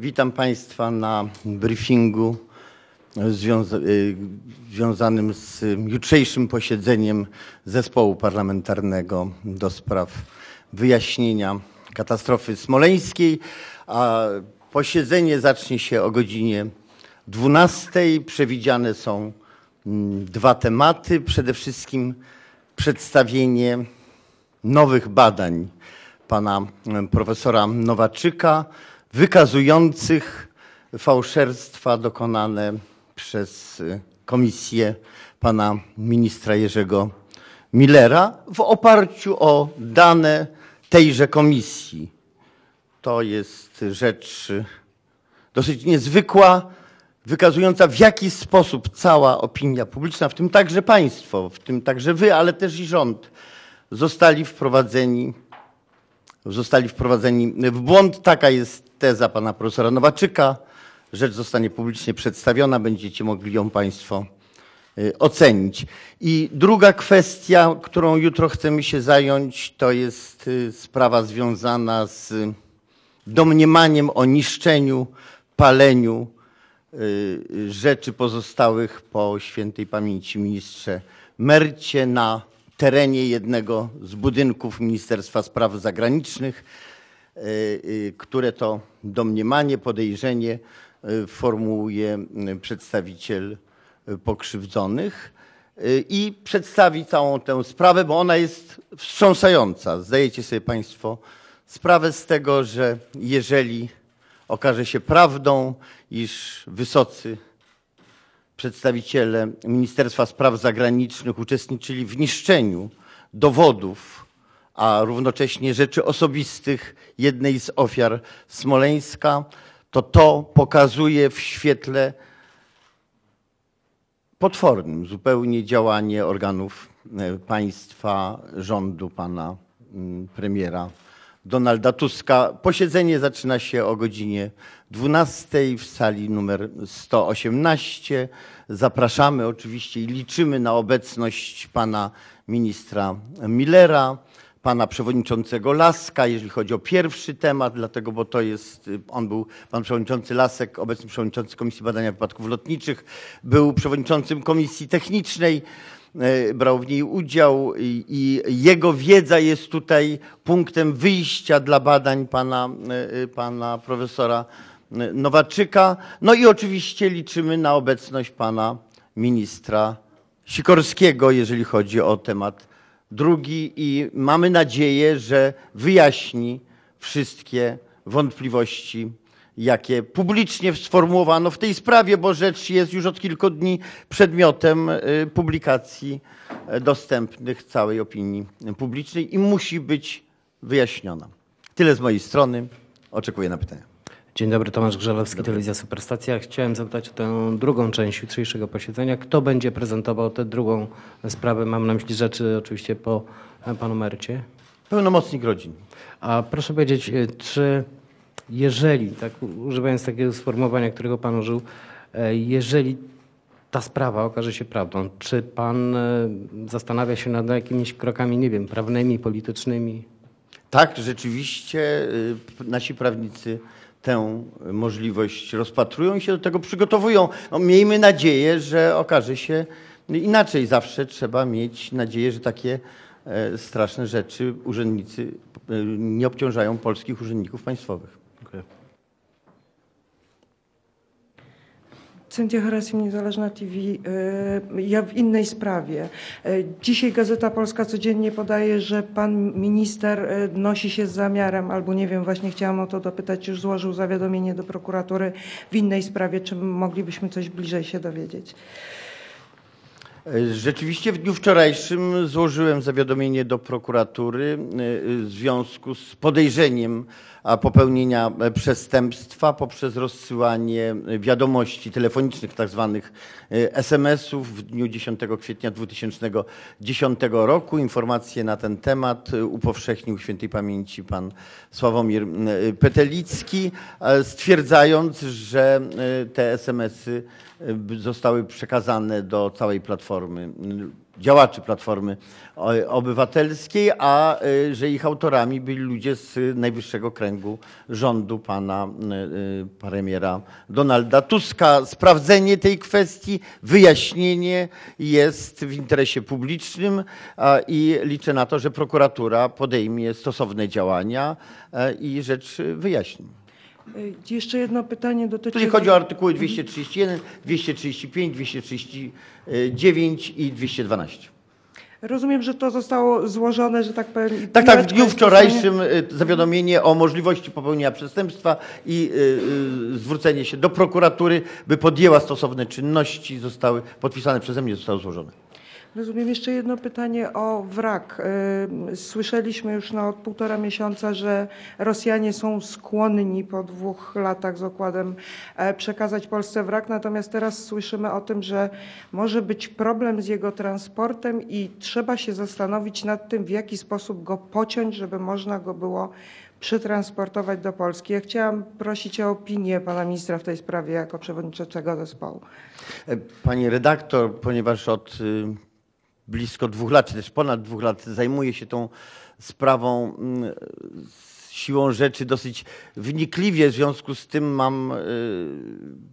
Witam Państwa na briefingu związa y, związanym z jutrzejszym posiedzeniem Zespołu Parlamentarnego do spraw wyjaśnienia katastrofy smoleńskiej. A posiedzenie zacznie się o godzinie 12. Przewidziane są mm, dwa tematy. Przede wszystkim przedstawienie nowych badań pana mm, profesora Nowaczyka wykazujących fałszerstwa dokonane przez y, komisję pana ministra Jerzego Millera w oparciu o dane tejże komisji. To jest rzecz y, dosyć niezwykła, wykazująca w jaki sposób cała opinia publiczna, w tym także państwo, w tym także wy, ale też i rząd, zostali wprowadzeni, zostali wprowadzeni w błąd. Taka jest teza pana profesora Nowaczyka. Rzecz zostanie publicznie przedstawiona, będziecie mogli ją państwo y, ocenić. I druga kwestia, którą jutro chcemy się zająć, to jest y, sprawa związana z domniemaniem o niszczeniu, paleniu y, rzeczy pozostałych po świętej pamięci ministrze Mercie na terenie jednego z budynków Ministerstwa Spraw Zagranicznych, które to domniemanie, podejrzenie formułuje przedstawiciel pokrzywdzonych i przedstawi całą tę sprawę, bo ona jest wstrząsająca. Zdajecie sobie Państwo sprawę z tego, że jeżeli okaże się prawdą, iż wysocy przedstawiciele Ministerstwa Spraw Zagranicznych uczestniczyli w niszczeniu dowodów, a równocześnie rzeczy osobistych jednej z ofiar Smoleńska, to to pokazuje w świetle potwornym zupełnie działanie organów e, państwa, rządu pana mm, premiera Donalda Tuska. Posiedzenie zaczyna się o godzinie 12 w sali numer 118. Zapraszamy oczywiście i liczymy na obecność pana ministra Millera pana przewodniczącego Laska, jeżeli chodzi o pierwszy temat, dlatego, bo to jest, y, on był, pan przewodniczący Lasek, obecny przewodniczący Komisji Badania Wypadków Lotniczych, był przewodniczącym Komisji Technicznej, brał w niej udział i, jego wiedza jest tutaj punktem wyjścia dla badań pana, y, pana profesora Nowaczyka. No i oczywiście liczymy na obecność pana ministra Sikorskiego, jeżeli chodzi o temat drugi i mamy nadzieję, że wyjaśni wszystkie wątpliwości, jakie publicznie sformułowano w tej sprawie, bo rzecz jest już od kilku dni przedmiotem y, publikacji y, dostępnych całej opinii publicznej i musi być wyjaśniona. Tyle z mojej strony. Oczekuję na pytania. Dzień dobry, Tomasz Grzelewski, Telewizja Superstacja. Chciałem zapytać o tę drugą część jutrzejszego posiedzenia. Kto będzie prezentował tę drugą sprawę? Mam na myśli rzeczy oczywiście po panu Mercie. Pełnomocnik rodzin. A proszę powiedzieć, e, czy jeżeli, tak używając takiego sformułowania, którego pan użył, e, jeżeli ta sprawa okaże się prawdą, czy pan e, zastanawia się nad jakimiś krokami, nie wiem, prawnymi, politycznymi? Tak, rzeczywiście nasi prawnicy tę możliwość rozpatrują i się do tego przygotowują. No, miejmy nadzieję, że okaże się inaczej. Zawsze trzeba mieć nadzieję, że takie e, straszne rzeczy urzędnicy e, nie obciążają polskich urzędników państwowych. Cynthia Harasim, Niezależna TV. E, ja w innej sprawie. E, dzisiaj Gazeta Polska codziennie podaje, że pan minister e, nosi się z zamiarem, albo nie wiem, właśnie chciałam o to dopytać, już złożył zawiadomienie do prokuratury w innej sprawie. Czy moglibyśmy coś bliżej się dowiedzieć? Rzeczywiście w dniu wczorajszym złożyłem zawiadomienie do prokuratury w związku z podejrzeniem popełnienia e, przestępstwa poprzez rozsyłanie wiadomości telefonicznych, tak zwanych e, SMS-ów w dniu 10 kwietnia 2010 roku. Informacje na ten temat e, upowszechnił świętej pamięci pan Sławomir Petelicki, stwierdzając, że te SMS-y zostały przekazane do całej platformy działaczy Platformy Obywatelskiej, a y, że ich autorami byli ludzie z najwyższego kręgu rządu pana y, y, premiera Donalda Tuska. Sprawdzenie tej kwestii, wyjaśnienie jest w interesie publicznym i liczę na to, że prokuratura podejmie stosowne działania e, i rzecz wyjaśni. Y, Jeszcze jedno pytanie dotyczy... Jeżeli chodzi o artykuły 231, 235, 239 i 212. Rozumiem, że to zostało złożone, że tak powiem... Tak, tak, w dniu wczorajszym y, zawiadomienie o możliwości popełnienia przestępstwa i y, y, zwrócenie się do prokuratury, by podjęła stosowne czynności, zostały podpisane przeze mnie, zostały złożone. Rozumiem jeszcze jedno pytanie o wrak. Y, Słyszeliśmy już no, od półtora miesiąca, że Rosjanie są skłonni po dwóch latach z okładem e, przekazać Polsce wrak, natomiast teraz słyszymy o tym, że może być problem z jego transportem i trzeba się zastanowić nad tym, w jaki sposób go pociąć, żeby można go było przetransportować do Polski. Ja chciałam prosić o opinię pana ministra w tej sprawie jako przewodniczącego zespołu. E, Pani redaktor, ponieważ od y, blisko dwóch lat, czy też ponad dwóch lat zajmuję się tą sprawą mm, siłą rzeczy dosyć wnikliwie, w związku z tym mam y,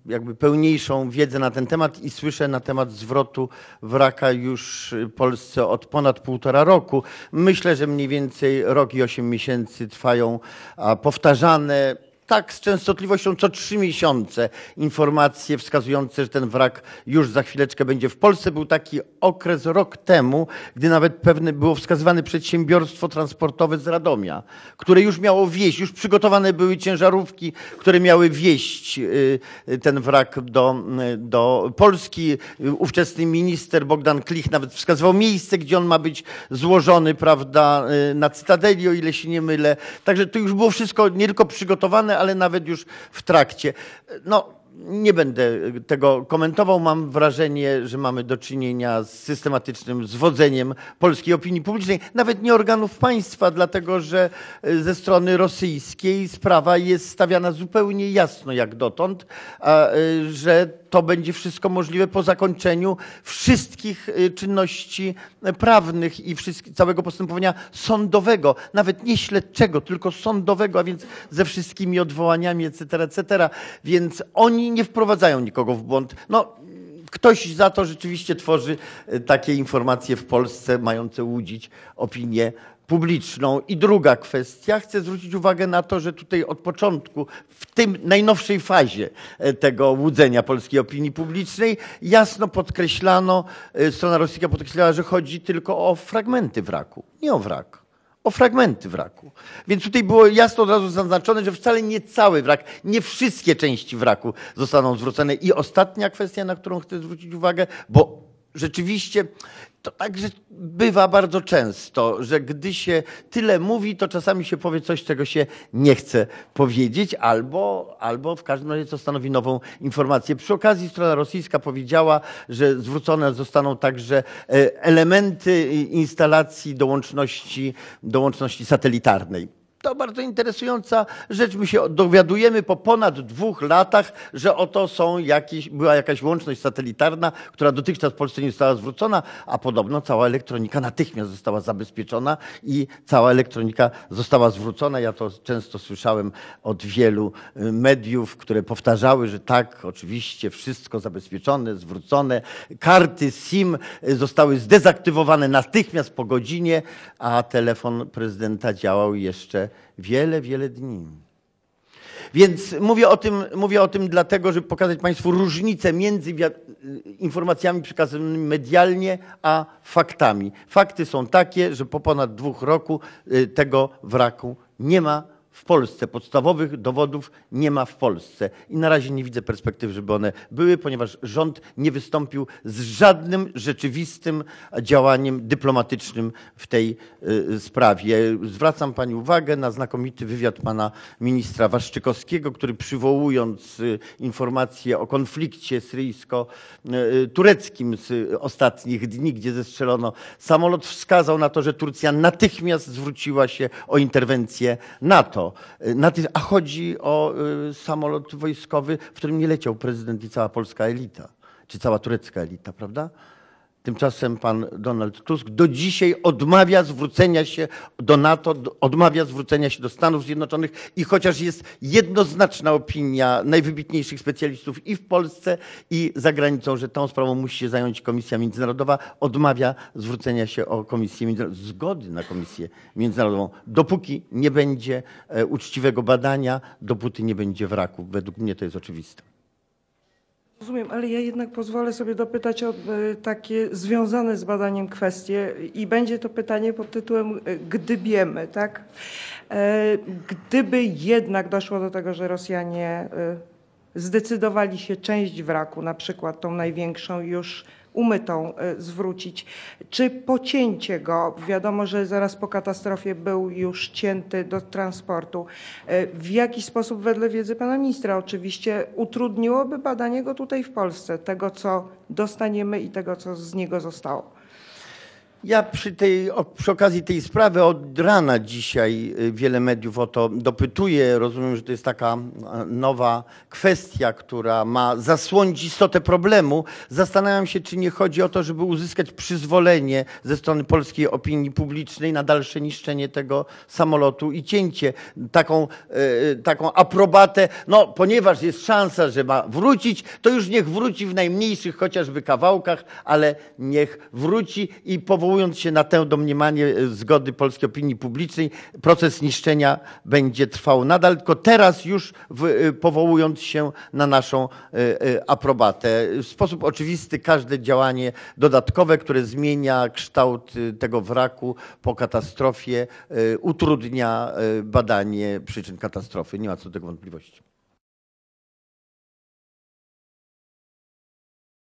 jakby pełniejszą wiedzę na ten temat i słyszę na temat zwrotu wraka już Polsce od ponad półtora roku. Myślę, że mniej więcej rok i osiem miesięcy trwają powtarzane tak, z częstotliwością co trzy miesiące informacje wskazujące, że ten wrak już za chwileczkę będzie w Polsce. Był taki okres rok temu, gdy nawet pewne było wskazywane przedsiębiorstwo transportowe z Radomia, które już miało wieść, już przygotowane były ciężarówki, które miały wieść y, y, ten wrak do, y, do Polski. Ówczesny minister Bogdan Klich nawet wskazywał miejsce, gdzie on ma być złożony, prawda, na Cytadeli, o ile się nie mylę. Także to już było wszystko nie tylko przygotowane, ale nawet już w trakcie. No, nie będę tego komentował. Mam wrażenie, że mamy do czynienia z systematycznym zwodzeniem polskiej opinii publicznej, nawet nie organów państwa, dlatego że y, ze strony rosyjskiej sprawa jest stawiana zupełnie jasno jak dotąd, a, y, że to będzie wszystko możliwe po zakończeniu wszystkich y, czynności prawnych i całego postępowania sądowego, nawet nie śledczego, tylko sądowego, a więc ze wszystkimi odwołaniami, etc., etc. Więc oni nie wprowadzają nikogo w błąd. No, ktoś za to rzeczywiście tworzy y, takie informacje w Polsce, mające łudzić opinię publiczną. I druga kwestia, chcę zwrócić uwagę na to, że tutaj od początku, w tym najnowszej fazie e, tego łudzenia polskiej opinii publicznej, jasno podkreślano, e, strona rosyjska podkreślała, że chodzi tylko o fragmenty wraku, nie o wrak. O fragmenty wraku. Więc tutaj było jasno od razu zaznaczone, że wcale nie cały wrak, nie wszystkie części wraku zostaną zwrócone. I ostatnia kwestia, na którą chcę zwrócić uwagę, bo rzeczywiście to także bywa bardzo często, że gdy się tyle mówi, to czasami się powie coś, czego się nie chce powiedzieć, albo, albo w każdym razie to stanowi nową informację. Przy okazji strona rosyjska powiedziała, że zwrócone zostaną także e, elementy instalacji do łączności, do łączności satelitarnej. To bardzo interesująca rzecz. My się dowiadujemy po ponad dwóch latach, że oto są jakieś, była jakaś łączność satelitarna, która dotychczas Polsce nie została zwrócona, a podobno cała elektronika natychmiast została zabezpieczona i cała elektronika została zwrócona. Ja to często słyszałem od wielu y, mediów, które powtarzały, że tak, oczywiście wszystko zabezpieczone, zwrócone. Karty SIM y, zostały zdezaktywowane natychmiast po godzinie, a telefon prezydenta działał jeszcze wiele, wiele dni. Więc mówię o, tym, mówię o tym dlatego, żeby pokazać Państwu różnicę między informacjami przekazanymi medialnie, a faktami. Fakty są takie, że po ponad dwóch roku y, tego wraku nie ma w Polsce. Podstawowych dowodów nie ma w Polsce. I na razie nie widzę perspektyw, żeby one były, ponieważ rząd nie wystąpił z żadnym rzeczywistym działaniem dyplomatycznym w tej y, sprawie. Zwracam Pani uwagę na znakomity wywiad pana ministra Waszczykowskiego, który przywołując y, informacje o konflikcie syryjsko-tureckim z ostatnich dni, gdzie zestrzelono samolot, wskazał na to, że Turcja natychmiast zwróciła się o interwencję NATO. Y, A chodzi o y, samolot wojskowy, w którym nie leciał prezydent i cała polska elita, czy cała turecka elita, prawda? Tymczasem pan Donald Tusk do dzisiaj odmawia zwrócenia się do NATO, odmawia zwrócenia się do Stanów Zjednoczonych i chociaż jest jednoznaczna opinia najwybitniejszych specjalistów i w Polsce, i za granicą, że tą sprawą musi się zająć Komisja Międzynarodowa, odmawia zwrócenia się o Komisję Międzynarodową, zgody na Komisję Międzynarodową. Dopóki nie będzie e, uczciwego badania, dopóty nie będzie wraku. Według mnie to jest oczywiste. Rozumiem, ale ja jednak pozwolę sobie dopytać o e, takie związane z badaniem kwestie i będzie to pytanie pod tytułem e, gdybiemy, tak? E, Gdyby jednak doszło do tego, że Rosjanie zdecydowali się część wraku, na przykład tą największą już umytą e, zwrócić, czy pocięcie go, wiadomo, że zaraz po katastrofie był już cięty do transportu, e, w jaki sposób wedle wiedzy pana ministra oczywiście utrudniłoby badanie go tutaj w Polsce, tego co dostaniemy i tego co z niego zostało? Ja przy, tej, przy okazji tej sprawy od rana dzisiaj y, wiele mediów o to dopytuje. Rozumiem, że to jest taka nowa kwestia, która ma zasłonić istotę problemu. Zastanawiam się, czy nie chodzi o to, żeby uzyskać przyzwolenie ze strony polskiej opinii publicznej na dalsze niszczenie tego samolotu i cięcie, taką, e, taką aprobatę. No, ponieważ jest szansa, że ma wrócić, to już niech wróci w najmniejszych chociażby kawałkach, ale niech wróci i powołując się na tę domniemanie e, zgody polskiej opinii publicznej, proces niszczenia będzie trwał nadal, tylko teraz już w, e, powołując się na naszą e, aprobatę. W sposób oczywisty każde działanie dodatkowe, które zmienia kształt tego wraku po katastrofie, utrudnia badanie przyczyn katastrofy. Nie ma co do tego wątpliwości.